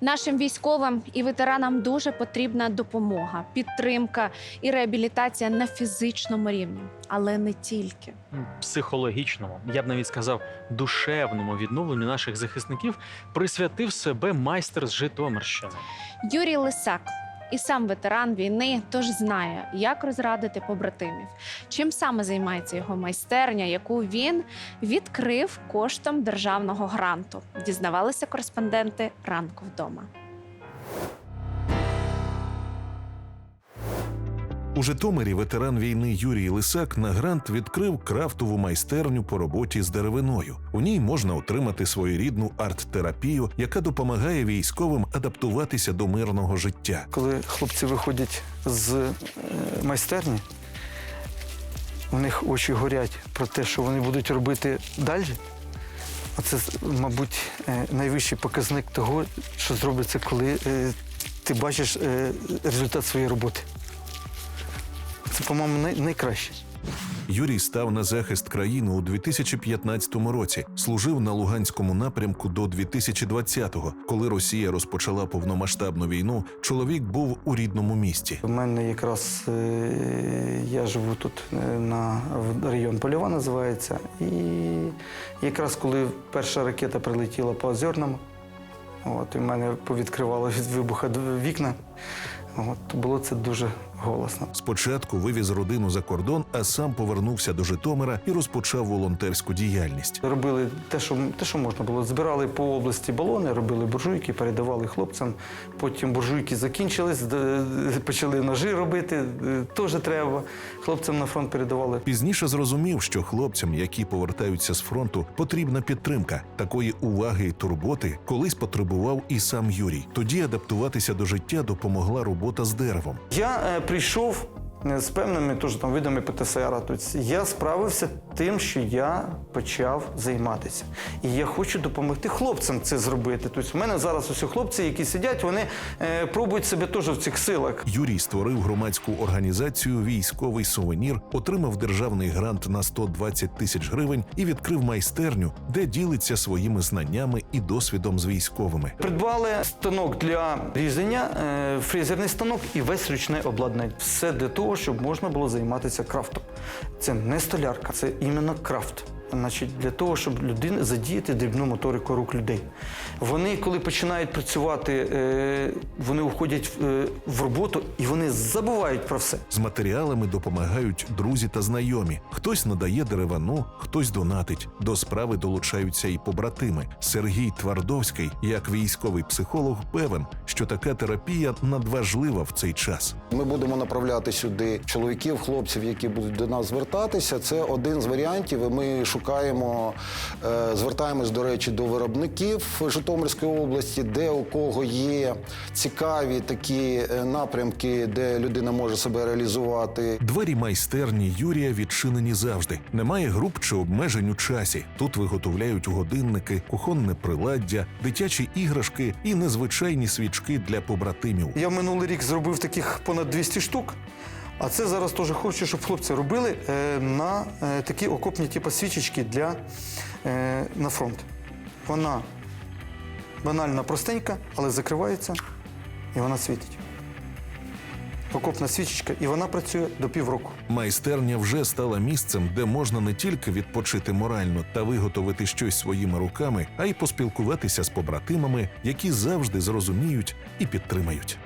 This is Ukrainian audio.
Нашим військовим і ветеранам дуже потрібна допомога, підтримка і реабілітація на фізичному рівні, але не тільки. Психологічному, я б навіть сказав, душевному відновленню наших захисників присвятив себе майстер з Житомирщини. Юрій Лисак і сам ветеран війни, тож знає, як розрадити побратимів. Чим саме займається його майстерня, яку він відкрив коштом державного гранту. Дізнавалися кореспонденти ранку вдома. У Житомирі ветеран війни Юрій Лисак на грант відкрив крафтову майстерню по роботі з деревиною. У ній можна отримати своєрідну арт-терапію, яка допомагає військовим адаптуватися до мирного життя. Коли хлопці виходять з е, майстерні, у них очі горять про те, що вони будуть робити далі. Оце, мабуть, е, найвищий показник того, що зробиться, коли е, ти бачиш результат своєї роботи. Це, по-моєму, най- найкраще. Юрій став на захист країни у 2015 році. Служив на Луганському напрямку до 2020-го. Коли Росія розпочала повномасштабну війну, чоловік був у рідному місті. У мене якраз е, я живу тут е, на район Польова називається. І якраз коли перша ракета прилетіла по Озерному, от, і в мене повідкривало від вибуха вікна. От, було це дуже голосно. Спочатку вивіз родину за кордон, а сам повернувся до Житомира і розпочав волонтерську діяльність. Робили те, що, те, що можна було. Збирали по області балони, робили буржуйки, передавали хлопцям. Потім буржуйки закінчились, почали ножі робити, е, теж треба. Хлопцям на фронт передавали. Пізніше зрозумів, що хлопцям, які повертаються з фронту, потрібна підтримка. Такої уваги і турботи колись потребував і сам Юрій. Тоді адаптуватися до життя допомогла робота з деревом. Я е, прийшов з певними теж там видами ПТСР. Тобто я справився тим, що я почав займатися. І я хочу допомогти хлопцям це зробити. Тобто, у мене зараз усі хлопці, які сидять, вони е, пробують себе теж в цих силах. Юрій створив громадську організацію Військовий сувенір, отримав державний грант на 120 тисяч гривень і відкрив майстерню, де ділиться своїми знаннями і досвідом з військовими. Придбали станок для різання, е, фрезерний станок і весь ручне обладнання. Все для того, щоб можна було займатися крафтом. Це не столярка, це іменно крафт. Значить, для того, щоб людина задіяти дрібну моторику рук людей. Вони, коли починають працювати, е, вони уходять е, в роботу і вони забувають про все. З матеріалами допомагають друзі та знайомі. Хтось надає деревину, хтось донатить. До справи долучаються і побратими. Сергій Твардовський, як військовий психолог, певен, що така терапія надважлива в цей час. Ми будемо направляти сюди чоловіків, хлопців, які будуть до нас звертатися. Це один з варіантів. і Ми шукаємо, е, звертаємось, до речі, до виробників Житомирської області, де у кого є цікаві такі е, напрямки, де людина може себе реалізувати. Двері майстерні Юрія відчинені завжди. Немає груп чи обмежень у часі. Тут виготовляють годинники, кухонне приладдя, дитячі іграшки і незвичайні свічки для побратимів. Я минулий рік зробив таких понад 200 штук. А це зараз теж хочу, щоб хлопці робили е, на е, такі окопні типу, свічечки для, е, на фронт. Вона банальна, простенька, але закривається і вона світить. Окопна свічечка, і вона працює до півроку. Майстерня вже стала місцем, де можна не тільки відпочити морально та виготовити щось своїми руками, а й поспілкуватися з побратимами, які завжди зрозуміють і підтримають.